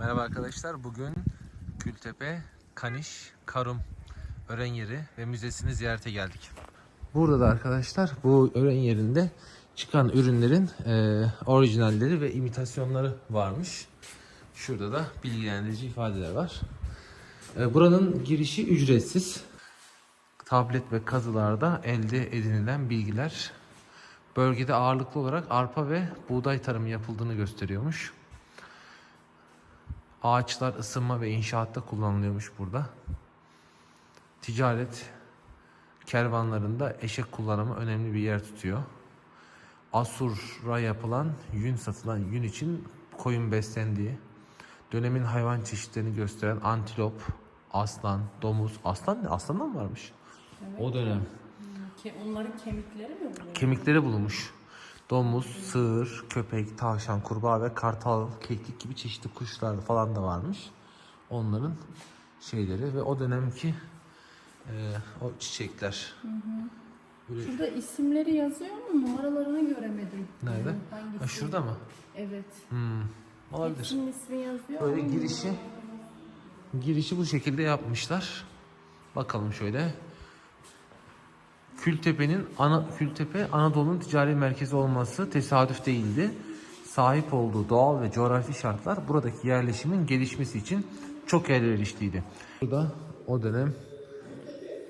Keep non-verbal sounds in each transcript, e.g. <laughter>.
Merhaba arkadaşlar. Bugün Kültepe, Kaniş, Karum öğren yeri ve müzesini ziyarete geldik. Burada da arkadaşlar bu öğren yerinde çıkan ürünlerin e, orijinalleri ve imitasyonları varmış. Şurada da bilgilendirici ifadeler var. E, buranın girişi ücretsiz. Tablet ve kazılarda elde edinilen bilgiler bölgede ağırlıklı olarak arpa ve buğday tarımı yapıldığını gösteriyormuş. Ağaçlar ısınma ve inşaatta kullanılıyormuş burada. Ticaret kervanlarında eşek kullanımı önemli bir yer tutuyor. Asur'a yapılan yün satılan yün için koyun beslendiği, dönemin hayvan çeşitlerini gösteren antilop, aslan, domuz, aslan ne? Aslandan mı varmış? O dönem. Ke- onların kemikleri mi bulunuyor? Kemikleri bulunmuş. Domuz, sığır, köpek, tavşan, kurbağa ve kartal, keklik gibi çeşitli kuşlar falan da varmış. Onların şeyleri ve o dönemki e, o çiçekler. Şurada isimleri yazıyor mu? Numaralarını göremedim. Nerede? Hangisi? Ha, şurada mı? Evet. Hmm, olabilir. Hepsinin ismi yazıyor Böyle girişi girişi bu şekilde yapmışlar. Bakalım şöyle. Kültepe'nin ana Kültepe Anadolu'nun ticari merkezi olması tesadüf değildi. Sahip olduğu doğal ve coğrafi şartlar buradaki yerleşimin gelişmesi için çok elverişliydi. Burada o dönem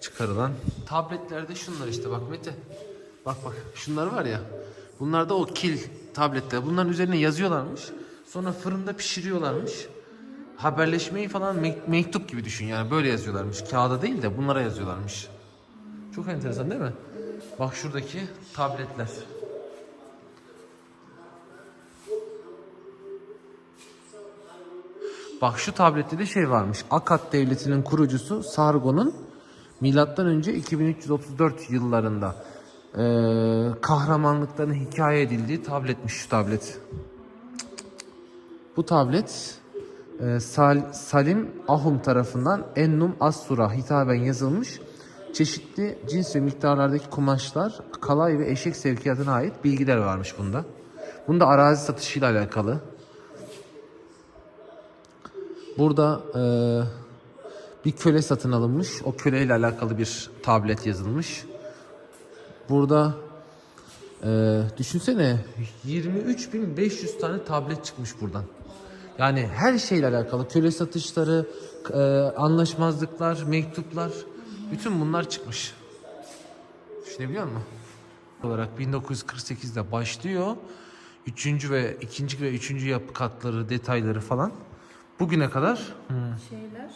çıkarılan tabletlerde şunlar işte bak Mete. Bak bak şunlar var ya. Bunlar da o kil tabletler. Bunların üzerine yazıyorlarmış. Sonra fırında pişiriyorlarmış. Haberleşmeyi falan mek- mektup gibi düşün yani böyle yazıyorlarmış. Kağıda değil de bunlara yazıyorlarmış. Çok enteresan değil mi? Bak şuradaki tabletler. Bak şu tablette de şey varmış. Akkad Devleti'nin kurucusu Sargon'un milattan önce 2334 yıllarında eee kahramanlıklarının hikaye edildiği tabletmiş şu tablet. Bu tablet e, Sal- Salim Ahum tarafından Ennum Assur'a hitaben yazılmış. Çeşitli cins ve miktarlardaki kumaşlar, kalay ve eşek sevkiyatına ait bilgiler varmış bunda. Bunda arazi satışıyla alakalı. Burada e, bir köle satın alınmış. O köleyle alakalı bir tablet yazılmış. Burada ee, düşünsene 23.500 tane tablet çıkmış buradan. Yani her şeyle alakalı köle satışları, e, anlaşmazlıklar, mektuplar bütün bunlar çıkmış. Düşünebiliyor musun? Olarak 1948'de başlıyor. Üçüncü ve ikinci ve üçüncü yapı katları, detayları falan. Bugüne kadar. şeyler,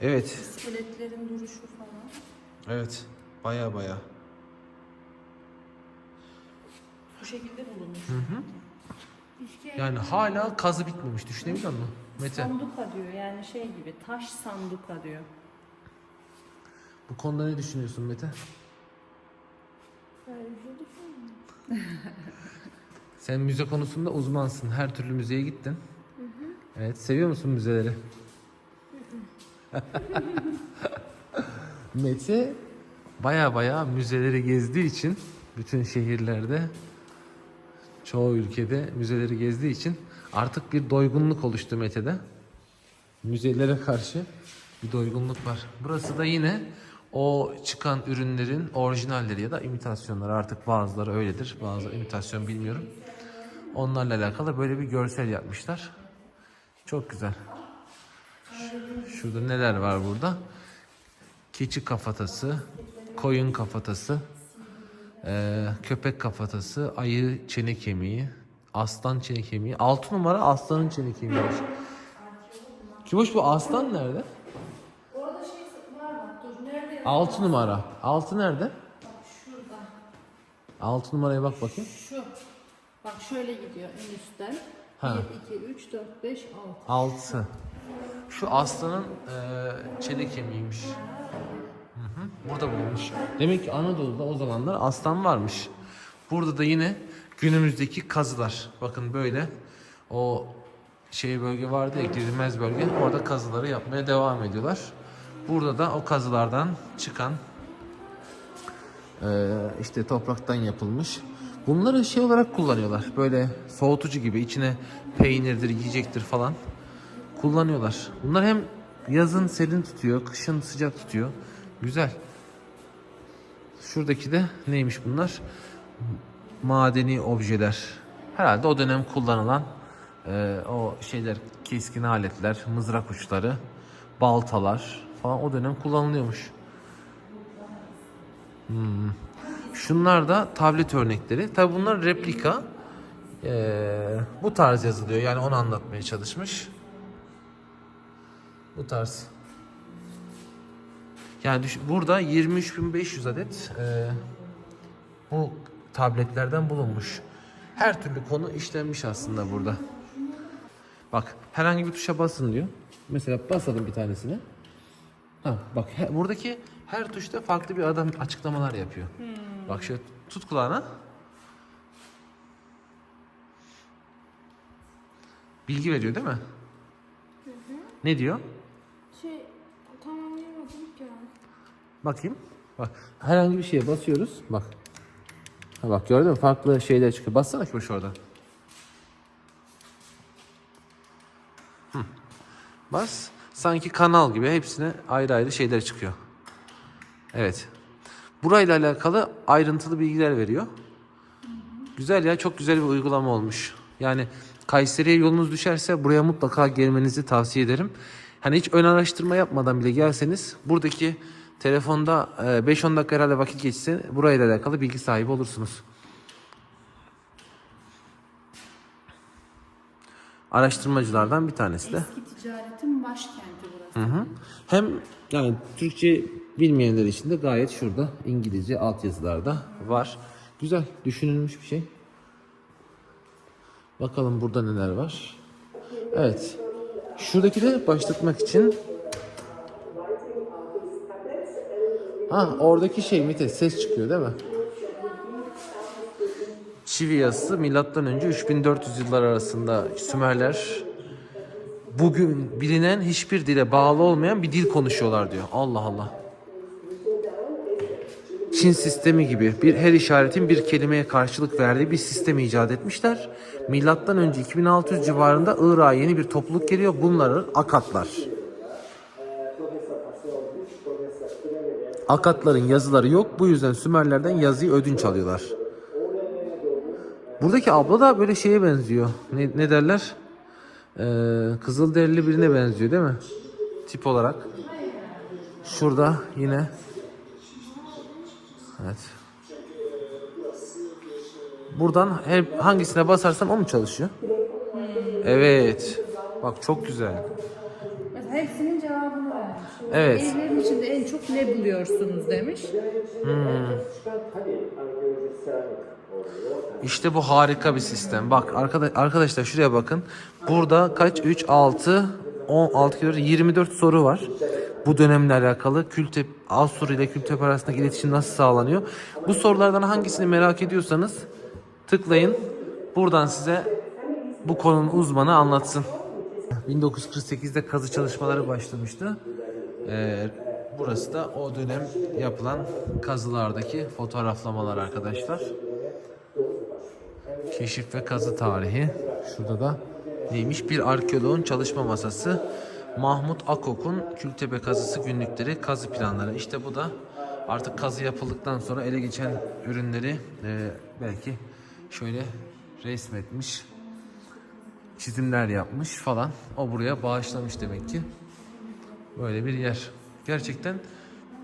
Evet. iskeletlerin duruşu falan. Evet. Baya baya. Bu şekilde bulunmuş. İşte Yani hala kazı bitmemiş. Düşünebiliyor musun? Mete. sanduka diyor yani şey gibi taş sanduka diyor. Bu konuda ne düşünüyorsun Mete? Sen müze konusunda uzmansın. Her türlü müzeye gittin. Evet, seviyor musun müzeleri? Mete baya baya müzeleri gezdiği için bütün şehirlerde çoğu ülkede müzeleri gezdiği için artık bir doygunluk oluştu Mete'de. Müzelere karşı bir doygunluk var. Burası da yine o çıkan ürünlerin orijinalleri ya da imitasyonları artık bazıları öyledir. Bazıları imitasyon bilmiyorum. Onlarla alakalı böyle bir görsel yapmışlar. Çok güzel. Şurada neler var burada? Keçi kafatası, koyun kafatası, eee, köpek kafatası, ayı çene kemiği, aslan çene kemiği. 6 numara aslanın çene kemiğiymiş. Kiboş bu aslan nerede? Orada şey var bak dur nerede? 6 numara. 6 nerede? Şurada. 6 numaraya bak bakayım. Şu. Bak şöyle gidiyor en üstten. Ha. 1, 2, 3, 4, 5, 6. 6. Şu aslanın eee çene kemiğiymiş. Hı hı, burada bulunmuş. Demek ki Anadolu'da o zamanlar aslan varmış. Burada da yine günümüzdeki kazılar. Bakın böyle o şey bölge vardı ya girilmez bölge. Orada kazıları yapmaya devam ediyorlar. Burada da o kazılardan çıkan eee, işte topraktan yapılmış. Bunları şey olarak kullanıyorlar. Böyle soğutucu gibi içine peynirdir, yiyecektir falan kullanıyorlar. Bunlar hem yazın serin tutuyor, kışın sıcak tutuyor. Güzel. Şuradaki de neymiş bunlar? Madeni objeler. Herhalde o dönem kullanılan e, o şeyler, keskin aletler, mızrak uçları, baltalar falan o dönem kullanılıyormuş. Hmm. Şunlar da tablet örnekleri. Tabi bunlar replika. Ee, bu tarz yazılıyor. Yani onu anlatmaya çalışmış. Bu tarz. Yani burada 23.500 adet e, bu tabletlerden bulunmuş. Her türlü konu işlenmiş aslında burada. Bak herhangi bir tuşa basın diyor. Mesela basalım bir tanesine. Ha, bak he- buradaki her tuşta farklı bir adam açıklamalar yapıyor. Bak şöyle tut kulağına. Bilgi veriyor değil mi? Ne diyor? Şey tamamlayamadım ki. Bakayım. Bak herhangi bir şeye basıyoruz. Bak. Ha bak gördün mü? Farklı şeyler çıkıyor. Bassana şu şuradan. Hı. Bas. Sanki kanal gibi hepsine ayrı ayrı şeyler çıkıyor. Evet. Burayla alakalı ayrıntılı bilgiler veriyor. Güzel ya çok güzel bir uygulama olmuş. Yani Kayseri'ye yolunuz düşerse buraya mutlaka gelmenizi tavsiye ederim. Hani hiç ön araştırma yapmadan bile gelseniz buradaki telefonda e, 5-10 dakika herhalde vakit geçse burayla alakalı bilgi sahibi olursunuz. Araştırmacılardan bir tanesi de. Eski ticaretin başkenti burası. Hı hı. Hem yani Türkçe bilmeyenler için de gayet şurada İngilizce altyazılarda var. Güzel düşünülmüş bir şey. Bakalım burada neler var. Evet. Şuradaki de başlatmak için Ha oradaki şey Mete ses çıkıyor değil mi? Çivi yazısı milattan önce 3400 yıllar arasında Sümerler bugün bilinen hiçbir dile bağlı olmayan bir dil konuşuyorlar diyor. Allah Allah. Çin sistemi gibi bir her işaretin bir kelimeye karşılık verdiği bir sistem icat etmişler. Milattan önce 2600 civarında Irak'a yeni bir topluluk geliyor. Bunlar Akatlar. Akatların yazıları yok. Bu yüzden Sümerlerden yazıyı ödünç alıyorlar. Buradaki abla da böyle şeye benziyor. Ne, ne derler? Ee, Kızılderili birine benziyor değil mi? Tip olarak. Şurada yine. Evet. Buradan hep hangisine basarsam o mu çalışıyor? Evet. Bak çok güzel. Hepsinin cevabını vermiş. Evet. Evlerin içinde en çok ne buluyorsunuz demiş. İşte bu harika bir sistem. Bak arkadaş, arkadaşlar şuraya bakın. Burada kaç? 3, 6, 16, 24 soru var. Bu dönemle alakalı Kültep, Avusturya ile Kültep arasındaki iletişim nasıl sağlanıyor? Bu sorulardan hangisini merak ediyorsanız tıklayın. Buradan size bu konunun uzmanı anlatsın. 1948'de kazı çalışmaları başlamıştı. Ee, burası da o dönem yapılan kazılardaki fotoğraflamalar arkadaşlar. Keşif ve kazı tarihi. Şurada da neymiş? Bir arkeoloğun çalışma masası. Mahmut Akok'un Kültepe kazısı günlükleri, kazı planları. İşte bu da artık kazı yapıldıktan sonra ele geçen ürünleri e, belki şöyle resmetmiş, çizimler yapmış falan. O buraya bağışlamış demek ki. Böyle bir yer. Gerçekten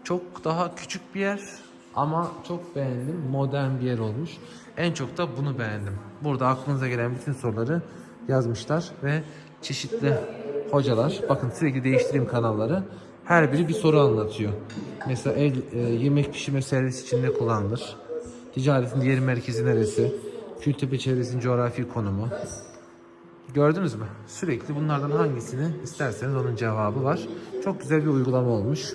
çok daha küçük bir yer ama çok beğendim. Modern bir yer olmuş. En çok da bunu beğendim. Burada aklınıza gelen bütün soruları yazmışlar ve çeşitli hocalar, bakın sürekli değiştireyim kanalları. Her biri bir soru anlatıyor. Mesela el, e, yemek pişirme servisi için ne kullanılır? Ticaretin diğer merkezi neresi? Kültepe çevresinin coğrafi konumu. Gördünüz mü? Sürekli bunlardan hangisini isterseniz onun cevabı var. Çok güzel bir uygulama olmuş.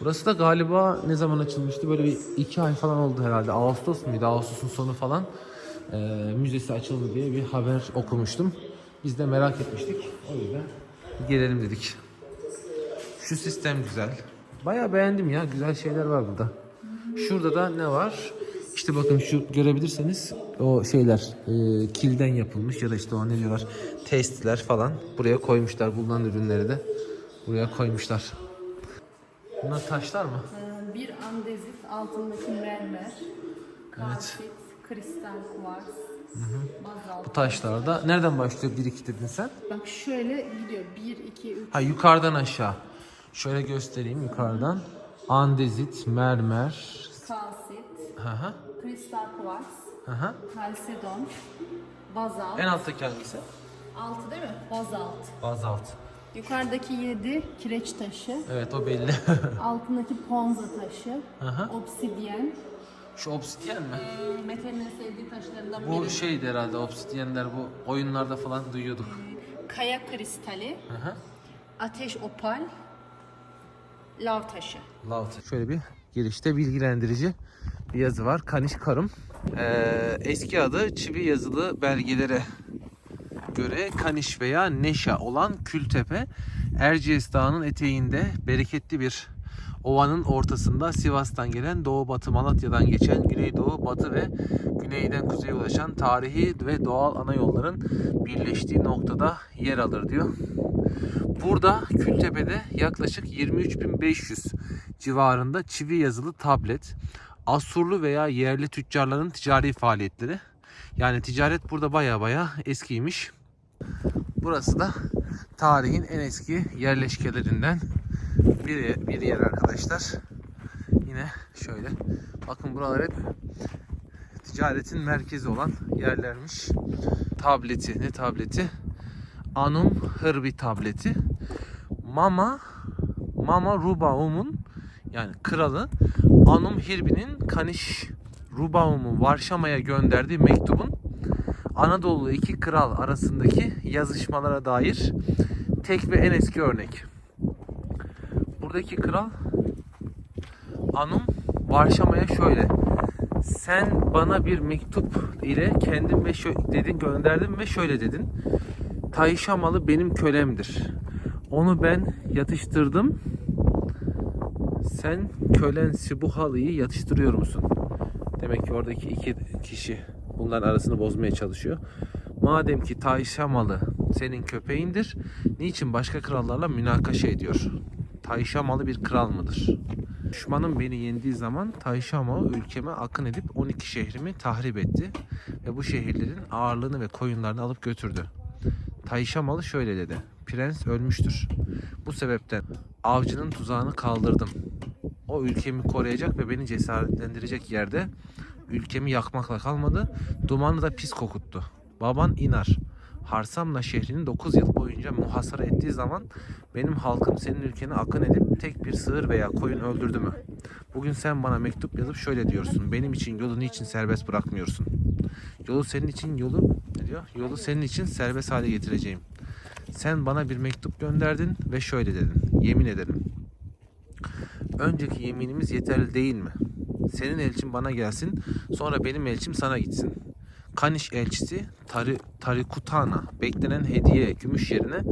Burası da galiba ne zaman açılmıştı? Böyle bir iki ay falan oldu herhalde. Ağustos muydu? Ağustos'un sonu falan. Ee, müzesi açıldı diye bir haber okumuştum. Biz de merak etmiştik. O yüzden gelelim dedik. Şu sistem güzel. Bayağı beğendim ya. Güzel şeyler var burada. Şurada da ne var? İşte bakın şu görebilirseniz o şeyler e, kilden yapılmış ya da işte o ne diyorlar testler falan buraya koymuşlar bulunan ürünleri de buraya koymuşlar. Bunlar taşlar mı? Ee, Bir andezit altındaki mermer, kalsit, kristal kuvars, bazalt. Bu taşlarda nereden başlıyor 1 2 dedin sen? Bak şöyle gidiyor. 1, 2, 3. Ha yukarıdan aşağı. Şöyle göstereyim yukarıdan. Andezit, mermer. Kalsit, hı. kristal kuvars, hı. kalsedon, bazalt. En alttaki hangisi? 6 değil mi? Bazalt. Bazalt. Yukarıdaki 7 kireç taşı. Evet o belli. <laughs> Altındaki ponza taşı. Hı. Obsidyen. Şu obsidyen mi? Ee, Mete'nin sevdiği taşlarından Bu biri. şeydi herhalde obsidyenler bu oyunlarda falan duyuyorduk. Kaya kristali, hı. ateş opal, lav taşı. Laut. Şöyle bir girişte bilgilendirici bir yazı var. Kaniş Karım. Ee, eski adı çivi yazılı belgelere göre Kaniş veya Neşa olan Kültepe Erciyes Dağı'nın eteğinde bereketli bir ovanın ortasında Sivas'tan gelen Doğu Batı Malatya'dan geçen Güneydoğu Batı ve güneyden kuzeye ulaşan tarihi ve doğal ana yolların birleştiği noktada yer alır diyor. Burada Kültepe'de yaklaşık 23.500 civarında çivi yazılı tablet, Asurlu veya yerli tüccarların ticari faaliyetleri. Yani ticaret burada baya baya eskiymiş. Burası da tarihin en eski yerleşkelerinden bir, bir yer arkadaşlar. Yine şöyle. Bakın buralar hep ticaretin merkezi olan yerlermiş. Tableti, ne tableti? Anum Hırbi tableti. Mama Mama Rubaum'un yani kralı Anum Hirbi'nin Kaniş Rubaum'u Varşama'ya gönderdiği mektubun Anadolu iki kral arasındaki yazışmalara dair tek ve en eski örnek. Buradaki kral Anum Varşama'ya şöyle sen bana bir mektup ile kendin ve şö- dedin gönderdin ve şöyle dedin. Tayşamalı benim kölemdir. Onu ben yatıştırdım. Sen kölen Sibuhalı'yı yatıştırıyor musun? Demek ki oradaki iki kişi bunların arasını bozmaya çalışıyor. Madem ki Tayşamalı senin köpeğindir, niçin başka krallarla münakaşa ediyor? Tayşamalı bir kral mıdır? Düşmanım beni yendiği zaman Tayşama ülkeme akın edip 12 şehrimi tahrip etti ve bu şehirlerin ağırlığını ve koyunlarını alıp götürdü. Tayşamalı şöyle dedi. Prens ölmüştür. Bu sebepten avcının tuzağını kaldırdım. O ülkemi koruyacak ve beni cesaretlendirecek yerde ülkemi yakmakla kalmadı. Dumanı da pis kokuttu. Baban inar. Harsamla şehrini 9 yıl boyunca muhasara ettiği zaman benim halkım senin ülkene akın edip tek bir sığır veya koyun öldürdü mü? Bugün sen bana mektup yazıp şöyle diyorsun. Benim için yolu niçin serbest bırakmıyorsun? Yolu senin için yolu ne diyor? Yolu senin için serbest hale getireceğim. Sen bana bir mektup gönderdin ve şöyle dedin. Yemin ederim. Önceki yeminimiz yeterli değil mi? Senin elçin bana gelsin, sonra benim elçim sana gitsin. Kaniş elçisi Tari, Tarikutana beklenen hediye gümüş yerine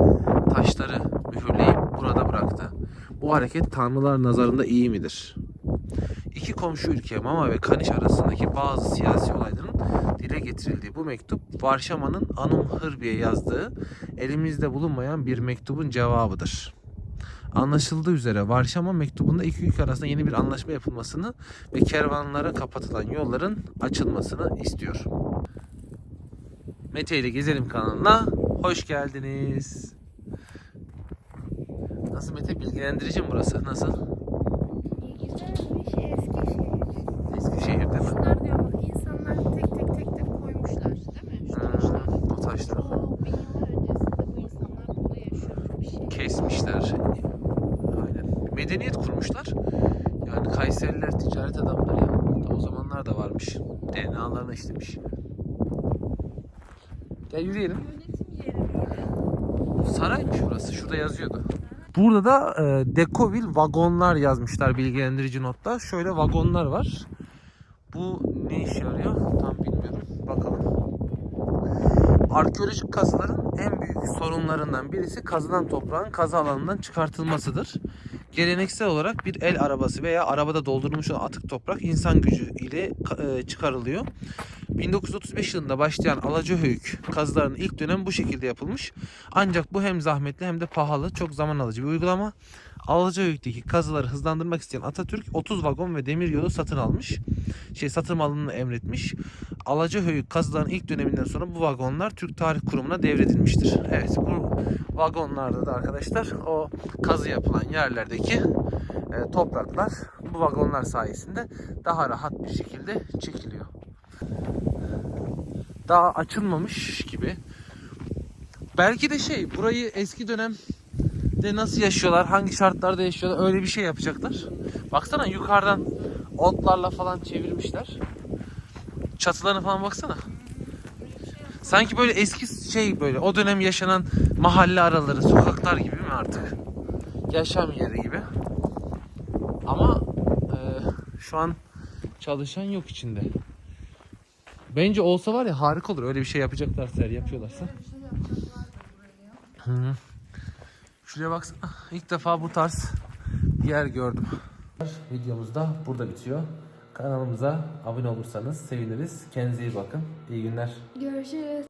taşları mühürleyip burada bıraktı. Bu hareket tanrılar nazarında iyi midir? İki komşu ülke Mama ve Kaniş arasındaki bazı siyasi olayların dile getirildiği bu mektup Varşama'nın Anum Hırbi'ye yazdığı elimizde bulunmayan bir mektubun cevabıdır. Anlaşıldığı üzere Varşama mektubunda iki ülke arasında yeni bir anlaşma yapılmasını ve kervanlara kapatılan yolların açılmasını istiyor. Mete ile Gezelim kanalına hoş geldiniz. Nasıl Mete bilgilendirici mi burası? Nasıl? Güzelmiş Eskişehir. Eskişehir değil mi? Şunlar diyor bak insanlar tek tek tek tek koymuşlar değil mi? Şu taşlar. Hmm, o taşlar. Çok bin yıllar öncesinde bu insanlar burada yaşıyormuş. Kesmişler. Aynen. Medeniyet kurmuşlar. Yani Ticaret adamları ya. O zamanlar da varmış. DNA'larını işlemiş. Gel yürüyelim. Saraymış burası. Şurada yazıyordu. Burada da e, Dekovil vagonlar yazmışlar bilgilendirici notta. Şöyle vagonlar var. Bu ne işe yarıyor? Tam bilmiyorum. Bakalım. Arkeolojik kazıların en büyük sorunlarından birisi kazılan toprağın kazı alanından çıkartılmasıdır. Geleneksel olarak bir el arabası veya arabada doldurulmuş olan atık toprak insan gücü ile e, çıkarılıyor. 1935 yılında başlayan Alacahöyük kazılarının ilk dönemi bu şekilde yapılmış. Ancak bu hem zahmetli hem de pahalı, çok zaman alıcı bir uygulama. Alacahöyük'teki kazıları hızlandırmak isteyen Atatürk 30 vagon ve demir yolu satın almış. Şey satın alınını emretmiş. Alacahöyük kazıların ilk döneminden sonra bu vagonlar Türk Tarih Kurumu'na devredilmiştir. Evet bu vagonlarda da arkadaşlar o kazı yapılan yerlerdeki e, topraklar bu vagonlar sayesinde daha rahat bir şekilde çekiliyor. Daha açılmamış gibi. Belki de şey burayı eski dönemde nasıl yaşıyorlar, hangi şartlarda yaşıyorlar öyle bir şey yapacaklar. Baksana yukarıdan otlarla falan çevirmişler. Çatılarına falan baksana. Sanki böyle eski şey böyle o dönem yaşanan mahalle araları, sokaklar gibi mi artık? Yaşam yeri gibi. Ama e, şu an çalışan yok içinde. Bence olsa var ya harika olur. Öyle bir şey yapacaklarsa eğer yapıyorlarsa. Hı. Şuraya baksana. İlk defa bu tarz bir yer gördüm. Videomuz da burada bitiyor. Kanalımıza abone olursanız seviniriz. Kendinize iyi bakın. İyi günler. Görüşürüz.